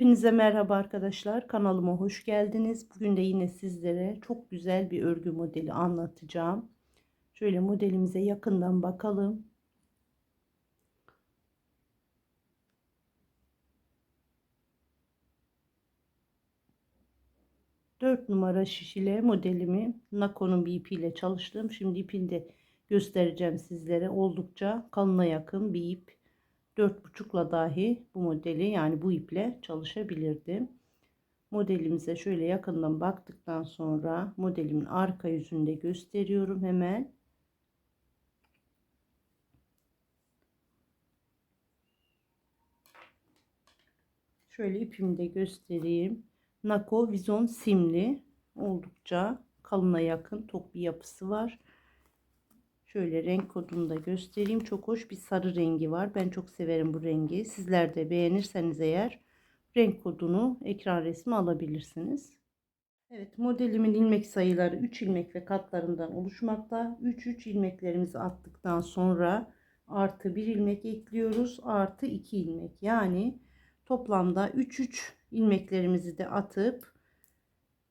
Hepinize merhaba arkadaşlar. Kanalıma hoş geldiniz. Bugün de yine sizlere çok güzel bir örgü modeli anlatacağım. Şöyle modelimize yakından bakalım. Dört numara şişile modelimi Nako'nun bir ipiyle çalıştım. Şimdi ipini de göstereceğim sizlere. Oldukça kalına yakın bir ip. 4,5'la dahi bu modeli yani bu iple çalışabilirdim. Modelimize şöyle yakından baktıktan sonra modelimin arka yüzünde gösteriyorum hemen. Şöyle ipimi de göstereyim. Nako Vizon simli oldukça kalına yakın tok bir yapısı var. Şöyle renk kodunu da göstereyim. Çok hoş bir sarı rengi var. Ben çok severim bu rengi. Sizler de beğenirseniz eğer renk kodunu ekran resmi alabilirsiniz. Evet modelimin ilmek sayıları 3 ilmek ve katlarından oluşmakta. 3 3 ilmeklerimizi attıktan sonra artı 1 ilmek ekliyoruz. Artı 2 ilmek yani toplamda 3 3 ilmeklerimizi de atıp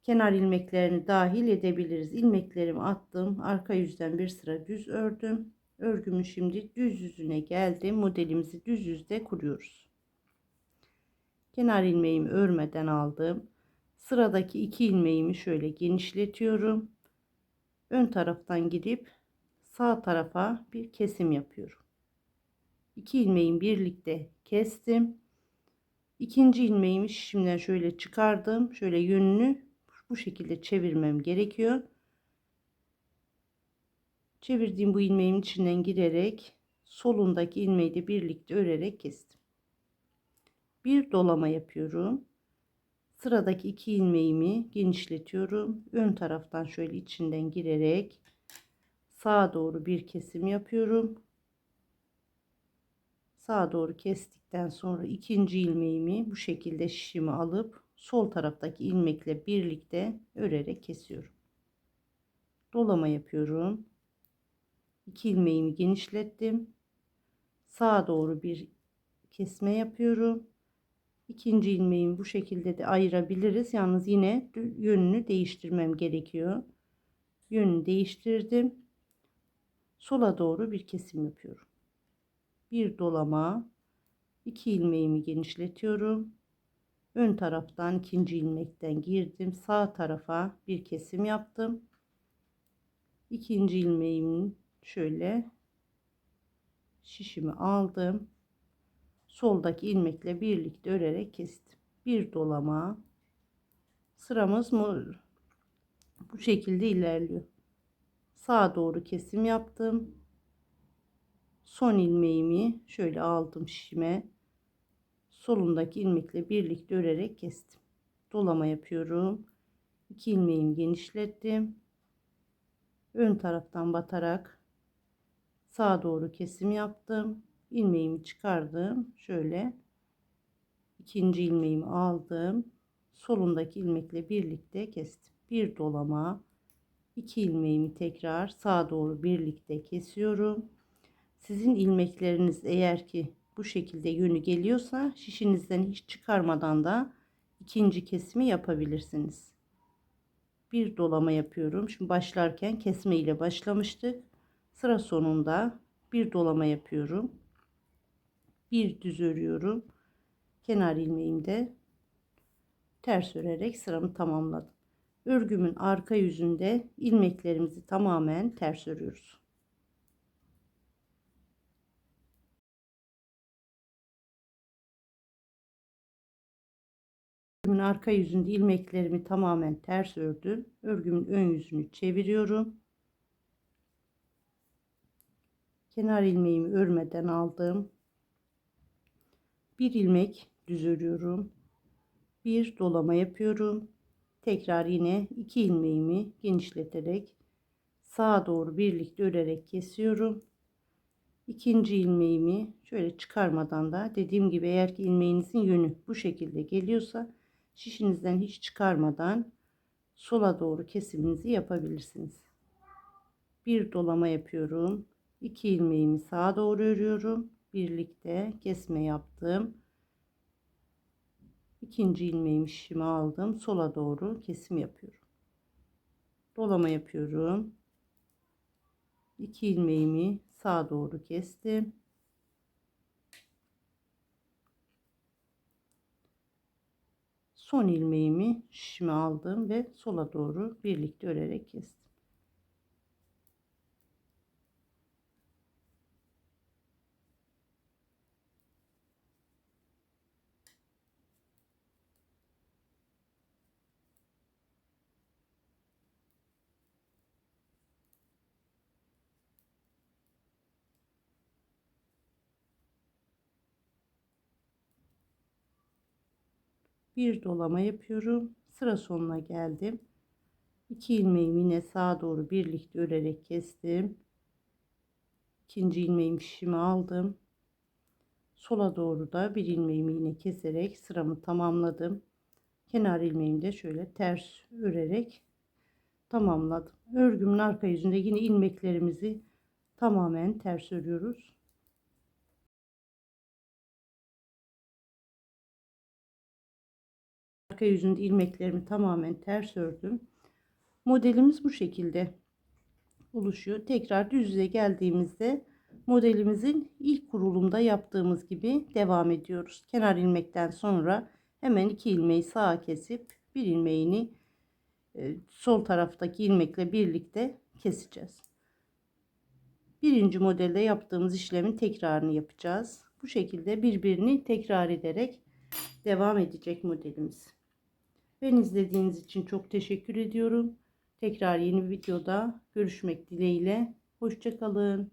kenar ilmeklerini dahil edebiliriz. İlmeklerimi attım. Arka yüzden bir sıra düz ördüm. Örgümün şimdi düz yüzüne geldim. Modelimizi düz yüzde kuruyoruz. Kenar ilmeğimi örmeden aldım. Sıradaki iki ilmeğimi şöyle genişletiyorum. Ön taraftan gidip sağ tarafa bir kesim yapıyorum. İki ilmeğimi birlikte kestim. İkinci ilmeğimi şimdiden şöyle çıkardım. Şöyle yönünü bu şekilde çevirmem gerekiyor. Çevirdiğim bu ilmeğin içinden girerek solundaki ilmeği de birlikte örerek kestim. Bir dolama yapıyorum. Sıradaki iki ilmeğimi genişletiyorum. Ön taraftan şöyle içinden girerek sağa doğru bir kesim yapıyorum. Sağa doğru kestikten sonra ikinci ilmeğimi bu şekilde şişimi alıp sol taraftaki ilmekle birlikte örerek kesiyorum. Dolama yapıyorum. İki ilmeğimi genişlettim. Sağa doğru bir kesme yapıyorum. İkinci ilmeğimi bu şekilde de ayırabiliriz. Yalnız yine yönünü değiştirmem gerekiyor. Yönünü değiştirdim. Sola doğru bir kesim yapıyorum. Bir dolama, iki ilmeğimi genişletiyorum ön taraftan ikinci ilmekten girdim. Sağ tarafa bir kesim yaptım. İkinci ilmeğimin şöyle şişimi aldım. Soldaki ilmekle birlikte örerek kestim. Bir dolama sıramız mı bu şekilde ilerliyor. Sağa doğru kesim yaptım. Son ilmeğimi şöyle aldım şişime solundaki ilmekle birlikte örerek kestim. Dolama yapıyorum. 2 ilmeğimi genişlettim. Ön taraftan batarak sağa doğru kesim yaptım. ilmeğimi çıkardım. Şöyle ikinci ilmeğimi aldım. Solundaki ilmekle birlikte kestim. Bir dolama 2 ilmeğimi tekrar sağa doğru birlikte kesiyorum. Sizin ilmekleriniz eğer ki bu şekilde yönü geliyorsa şişinizden hiç çıkarmadan da ikinci kesimi yapabilirsiniz. Bir dolama yapıyorum. Şimdi başlarken kesme ile başlamıştık. Sıra sonunda bir dolama yapıyorum. Bir düz örüyorum. Kenar ilmeğimde ters örerek sıramı tamamladım. Örgümün arka yüzünde ilmeklerimizi tamamen ters örüyoruz. Örgümün arka yüzünde ilmeklerimi tamamen ters ördüm. Örgümün ön yüzünü çeviriyorum. Kenar ilmeğimi örmeden aldım. Bir ilmek düz örüyorum. Bir dolama yapıyorum. Tekrar yine iki ilmeğimi genişleterek sağa doğru birlikte örerek kesiyorum. İkinci ilmeğimi şöyle çıkarmadan da dediğim gibi eğer ki ilmeğinizin yönü bu şekilde geliyorsa şişinizden hiç çıkarmadan sola doğru kesiminizi yapabilirsiniz. Bir dolama yapıyorum. 2 ilmeğimi sağa doğru örüyorum. Birlikte kesme yaptım. ikinci ilmeğimi şişime aldım sola doğru kesim yapıyorum dolama yapıyorum 2 ilmeğimi sağa doğru kestim son ilmeğimi şişime aldım ve sola doğru birlikte örerek kestim bir dolama yapıyorum. Sıra sonuna geldim. 2 ilmeğimi yine sağa doğru birlikte örerek kestim. İkinci ilmeğimi şişime aldım. Sola doğru da bir ilmeğimi yine keserek sıramı tamamladım. Kenar ilmeğimi de şöyle ters örerek tamamladım. Örgümün arka yüzünde yine ilmeklerimizi tamamen ters örüyoruz arka yüzünde ilmeklerimi tamamen ters ördüm. Modelimiz bu şekilde oluşuyor. Tekrar düz yüze geldiğimizde modelimizin ilk kurulumda yaptığımız gibi devam ediyoruz. Kenar ilmekten sonra hemen iki ilmeği sağa kesip bir ilmeğini e, sol taraftaki ilmekle birlikte keseceğiz. Birinci modelde yaptığımız işlemin tekrarını yapacağız. Bu şekilde birbirini tekrar ederek devam edecek modelimiz. Beni izlediğiniz için çok teşekkür ediyorum. Tekrar yeni bir videoda görüşmek dileğiyle. Hoşçakalın.